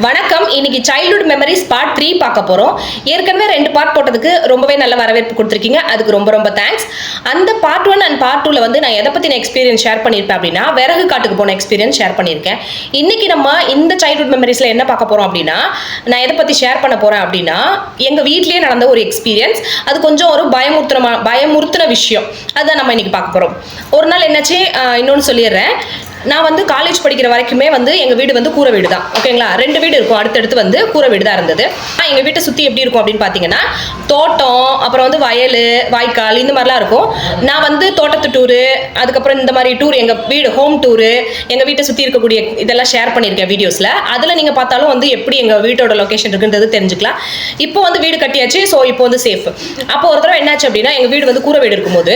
வணக்கம். இன்னைக்கு childhood memories part three பார்க்க போகிறோம் ஏற்கனவே ரெண்டு பார்ட் போட்டதுக்கு ரொம்பவே நல்ல வரவேற்பு கொடுத்துருக்கீங்க. அதுக்கு ரொம்ப ரொம்ப தேங்க்ஸ் அந்த பார்ட் ஒன் அண்ட் பார்ட் டூவில் வந்து நான் எதை பற்றின எக்ஸ்பீரியன்ஸ் ஷேர் பண்ணியிருப்பேன் அப்படின்னா விறகு காட்டுக்கு போன எக்ஸ்பீரியன்ஸ் ஷேர் பண்ணியிருக்கேன். இன்னைக்கு நம்ம இந்த சைல்ட்ஹுட் மெமரிஸில் என்ன பார்க்க போகிறோம் அப்படின்னா நான் எதை பற்றி ஷேர் பண்ண போகிறேன் அப்படின்னா எங்கள் வீட்லேயே நடந்த ஒரு எக்ஸ்பீரியன்ஸ் அது கொஞ்சம் ஒரு பயமுறுத்துன பயமுறுத்தின விஷயம். அதுதான் நம்ம இன்னைக்கு பார்க்க போகிறோம் ஒரு நாள் என்னாச்சு? இன்னொன்று இன்னொன்னு சொல்லிடுறேன். நான் வந்து காலேஜ் படிக்கிற வரைக்குமே வந்து எங்கள் வீடு வந்து கூரை வீடு தான் ஓகேங்களா ரெண்டு வீடு இருக்கும். அடுத்தடுத்து வந்து கூரை வீடு தான் இருந்தது எங்கள் வீட்டை சுற்றி எப்படி இருக்கும் அப்படின்னு பார்த்தீங்கன்னா தோட்டம் அப்புறம் வந்து வயல் வாய்க்கால் இந்த மாதிரிலாம் இருக்கும். நான் வந்து தோட்டத்து டூரு அதுக்கப்புறம் இந்த மாதிரி டூர் எங்கள் வீடு ஹோம் டூரு எங்கள் வீட்டை சுற்றி இருக்கக்கூடிய இதெல்லாம் ஷேர் பண்ணியிருக்கேன் வீடியோஸில் அதில் நீங்கள் பார்த்தாலும் வந்து எப்படி எங்கள் வீட்டோட லொக்கேஷன் இருக்குன்றது தெரிஞ்சுக்கலாம். இப்போ வந்து வீடு கட்டியாச்சு. ஸோ இப்போ வந்து சேஃப் அப்போ ஒரு தடவை என்னாச்சு அப்படின்னா எங்கள் வீடு வந்து கூரை வீடு இருக்கும்போது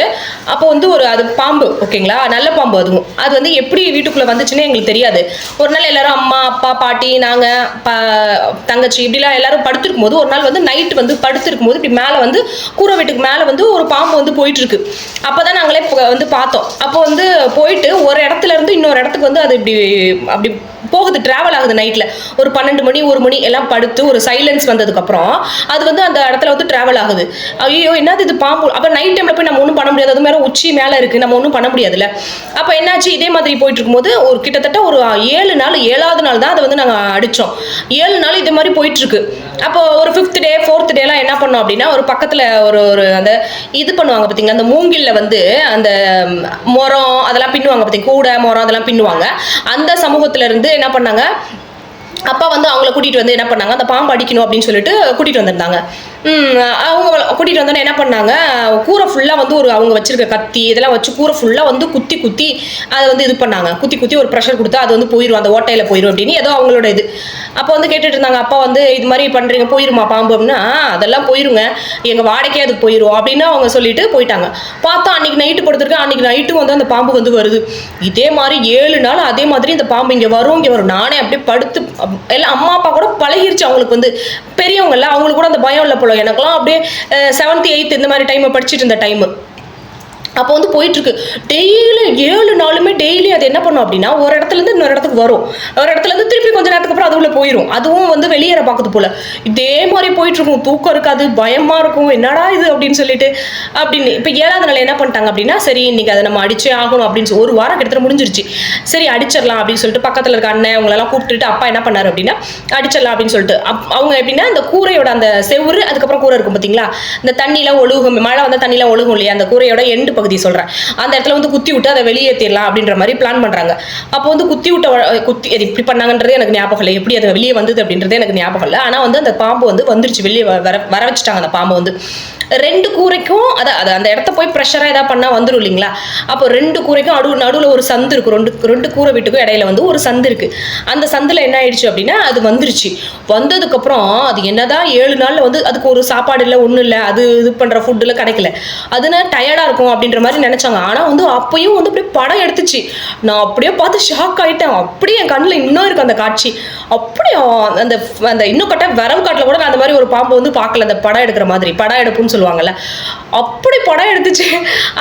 அப்போ வந்து ஒரு அது பாம்பு ஓகேங்களா நல்ல பாம்பு அதுவும். அது வந்து எப்படி வீட்டுக்குள்ளே வந்துச்சுன்னு எங்களுக்கு தெரியாது. ஒரு நாள் எல்லாரும் அம்மா அப்பா பாட்டி நாங்கள் தங்கச்சி இப்படிலாம் எல்லாரும் படுத்திருக்கும் போது ஒரு நாள் வந்து நைட் வந்து படுத்திருக்கும் போது இப்படி மேலே வந்து கூரை வீட்டுக்கு மேலே வந்து ஒரு பாம்பு வந்து போயிட்டு இருக்கு அப்போ தான் நாங்களே வந்து பார்த்தோம். அப்போ வந்து போயிட்டு ஒரு இடத்துல இருந்து இன்னொரு இடத்துக்கு வந்து அது இப்படி அப்படி போகுது டிராவல் ஆகுது நைட்டில் ஒரு பன்னெண்டு மணி ஒரு மணி எல்லாம் படுத்து ஒரு சைலன்ஸ் வந்ததுக்கப்புறம் அது வந்து அந்த இடத்துல வந்து டிராவல் ஆகுது. ஐயோ என்னது இது பாம்பு? அப்போ நைட் டைமில் போய் நம்ம ஒன்றும் பண்ண முடியாது. அது மேலே உச்சி மேலே இருக்குது நம்ம ஒன்றும் பண்ண முடியாதுல்ல. அப்போ என்னாச்சு? இதே மாதிரி போயிட்டு இருக்கும்போது ஒரு கிட்டத்தட்ட ஒரு ஏழு நாள் ஏழாவது நாள் தான் அதை வந்து நாங்கள் அடித்தோம் ஏழு நாள் இதே மாதிரி போயிட்டுருக்கு அப்போ ஒரு ஃபிஃப்த் டே ஃபோர்த் டேலாம் என்ன பண்ணோம் அப்படின்னா ஒரு பக்கத்தில் ஒரு ஒரு அந்த இது பண்ணுவாங்க பார்த்தீங்களா அந்த மூங்கில்ல வந்து அந்த மரம் அதெல்லாம் பின்னுவாங்க பார்த்தீங்க கூடை மரம் அதெல்லாம் பின்னுவாங்க. அந்த சமூகத்துல இருந்து என்ன பண்ணாங்க அப்பா வந்து அவங்கள கூட்டிட்டு வந்து என்ன பண்ணாங்க அந்த பாம்பு அடிக்கணும் அப்படின்னு சொல்லிட்டு கூட்டிட்டு வந்திருந்தாங்க. அவங்க கூட்டிட்டு வந்தோன்னே என்ன பண்ணாங்க? கூரை ஃபுல்லாக வந்து ஒரு அவங்க வச்சிருக்க கத்தி இதெல்லாம் வச்சு கூரை ஃபுல்லாக வந்து குத்தி குத்தி அதை வந்து இது பண்ணாங்க. குத்தி குத்தி ஒரு ப்ரெஷர் கொடுத்தா அது வந்து போயிடும் அந்த ஓட்டையில் போயிடும் அப்படின்னு ஏதோ அவங்களோட இது. அப்போ வந்து கேட்டுட்டு இருந்தாங்க அப்பா வந்து இது மாதிரி பண்ணுறீங்க போயிருமா பாம்பு? அப்படின்னா அதெல்லாம் போயிருங்க. எங்கள் வாடகையே அதுக்கு போயிடும் அப்படின்னு அவங்க சொல்லிட்டு போயிட்டாங்க. பார்த்தா அன்னைக்கு நைட்டு படுத்துருக்கேன் அன்னைக்கு நைட்டும் வந்து அந்த பாம்பு வந்து வருது. இதே மாதிரி ஏழு நாள் அதே மாதிரி இந்த பாம்பு இங்கே வரும் இங்கே வரும். நானே அப்படியே படுத்து அப்- எல்லாம் அம்மா அப்பா கூட பழகிருச்சு அவங்களுக்கு வந்து. பெரியவங்கல்ல அவங்களுக்கு கூட அந்த பயம் இல்லை போல எனக்கெல்லாம் அப்படியே செவன்த் எயித் இந்த மாதிரி டைம் படிச்சுட்டு இருந்த டைம் அப்போ வந்து போயிட்டுருக்கு. டெய்லி ஏழு நாளுமே டெய்லி அது என்ன பண்ணும் அப்படின்னா ஒரு இடத்துல இருந்து இன்னொரு இடத்துக்கு வரும். ஒரு இடத்துலேருந்து திருப்பி கொஞ்சம் நேரத்துக்கு அப்புறம் அது போயிடும் அதுவும் வந்து வெளியேற பார்க்குது போல். இதே மாதிரி போயிட்டுருக்கும். தூக்கம் இருக்காது பயமாக இருக்கும். என்னடா இது அப்படின்னு சொல்லிட்டு அப்படின்னு. இப்போ ஏழாவது நாள் என்ன பண்ணிட்டாங்க அப்படின்னா சரி இன்றைக்கி அதை நம்ம அடிச்சே ஆகணும் அப்படின்னு சொல்லி ஒரு வாரம் கிட்டத்தட்ட முடிஞ்சிருச்சு. சரி அடிச்சிடலாம் அப்படின்னு சொல்லிட்டு பக்கத்தில் இருக்க அண்ணன் அவங்களெல்லாம் கூப்பிட்டுட்டு அப்பா என்ன பண்ணாரு அப்படின்னா அடிச்சிடலாம் அப்படின்னு சொல்லிட்டு. அப்- அவங்க எப்படின்னா அந்த கூரையோட அந்த செவுரு அதுக்கப்புறம் கூரை இருக்கும் பார்த்தீங்களா இந்த தண்ணியெலாம் ஒழுகும். மழை வந்தால் தண்ணிலாம் ஒழுகும் இல்லையா? அந்த கூரையோட எண்டு பகுதி சொல்கிறேன் அந்த இடத்துல வந்து குத்தி விட்டு அதை வெளியேற்றிடலாம் அப்படின்ற மாதிரி பிளான் பண்ணுறாங்க அப்போ வந்து குத்தி விட்ட குத்தி அது இப்படி பண்ணாங்கன்றது எனக்கு ஞாபகம் இல்லை. எப்படி அது வெளியே வந்தது அப்படின்றது எனக்கு ஞாபகம் இல்லை. ஆனால் வந்து அந்த பாம்பு வந்து வந்துருச்சு. வெளியே வ- வர வர வச்சுட்டாங்க அந்த பாம்பு வந்து. ரெண்டு கூரைக்கும் அதை அதை அந்த இடத்த போய் ப்ரெஷராக எதாவது பண்ணால் வந்துடும் இல்லைங்களா? அப்போ ரெண்டு கூரைக்கும் அடு நடுவில் ஒரு சந்து இருக்கும் ரெண்டு ரெண்டு கூரை வீட்டுக்கும் இடையில வந்து ஒரு சந்து இருக்குது அந்த சந்தில் என்ன ஆயிடுச்சு அப்படின்னா அது வந்துருச்சு. வந்ததுக்கப்புறம் அது என்னதான் ஏழு நாளில் வந்து அதுக்கு ஒரு சாப்பாடு இல்லை ஒன்றும் இல்லை அது இது பண்ணுற ஃபுட்டில் கிடைக்கல. அதுனா டயர்டாக இருக்கும் அப்படின்ற மாதிரி நினச்சாங்க. ஆனால் வந்து அப்பயும் வந்து அப்படியே படம் எடுத்துச்சு. நான் அப்படியே பார்த்து ஷாக் ஆகிட்டேன் அப்படியே என் கண்ணில் இன்னும் இருக்கு அந்த காட்சி. அப்படியே அந்த அந்த இன்னும் கட்ட வரவு காட்டில் கூட நான் அந்த மாதிரி ஒரு பாம்பு வந்து பார்க்கல. அந்த படம் எடுக்கிற மாதிரி படம் எடுப்புன்னு சொல்லுவாங்கல்ல. அப்படி படம் எடுத்துச்சு.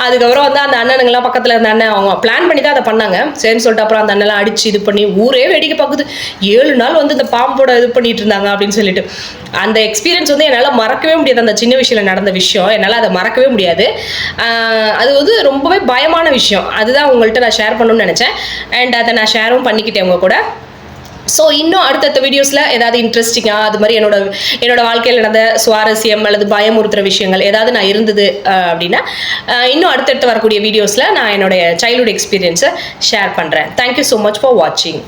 அதுக்கப்புறம் வந்து அந்த அண்ணனுங்கெல்லாம் பக்கத்தில் இருந்த அண்ணன் அவங்க பிளான் பண்ணி தான் அதை பண்ணாங்க. சரின்னு சொல்லிட்டு அப்புறம் அந்த அண்ணெல்லாம் அடிச்சு இது பண்ணி ஊரே வேடிக்கை பார்க்குது ஏழு நாள் வந்து இந்த பாம்போட இது பண்ணிட்டு இருந்தாங்க அப்படின்னு சொல்லிட்டு. அந்த எக்ஸ்பீரியன்ஸ் வந்து என்னால் மறக்கவே முடியாது. அந்த சின்ன விஷயம் நடந்த விஷயம். என்னால் அதை மறக்கவே முடியாது. அது வந்து ரொம்பவே பயமான விஷயம். அதுதான் உங்கள்கிட்ட நான் ஷேர் பண்ணணும்னு நினச்சேன். அண்ட் அதை நான் ஷேரும் பண்ணிக்கிட்டேன் உங்கள் கூட. ஸோ இன்னும் அடுத்தடுத்த வீடியோஸில் ஏதாவது இன்ட்ரெஸ்டிங்காக அது மாதிரி என்னோட என்னோட வாழ்க்கையில் நடந்த சுவாரஸ்யம் அல்லது பயமுறுத்துகிற விஷயங்கள் ஏதாவது நான் இருந்தது அப்படின்னா இன்னும் அடுத்தடுத்து வரக்கூடிய வீடியோஸில் நான் என்னுடைய சைல்ட்ஹுட் எக்ஸ்பீரியன்ஸை ஷேர் பண்ணுறேன் தேங்க்யூ ஸோ மச் ஃபார் வாட்சிங்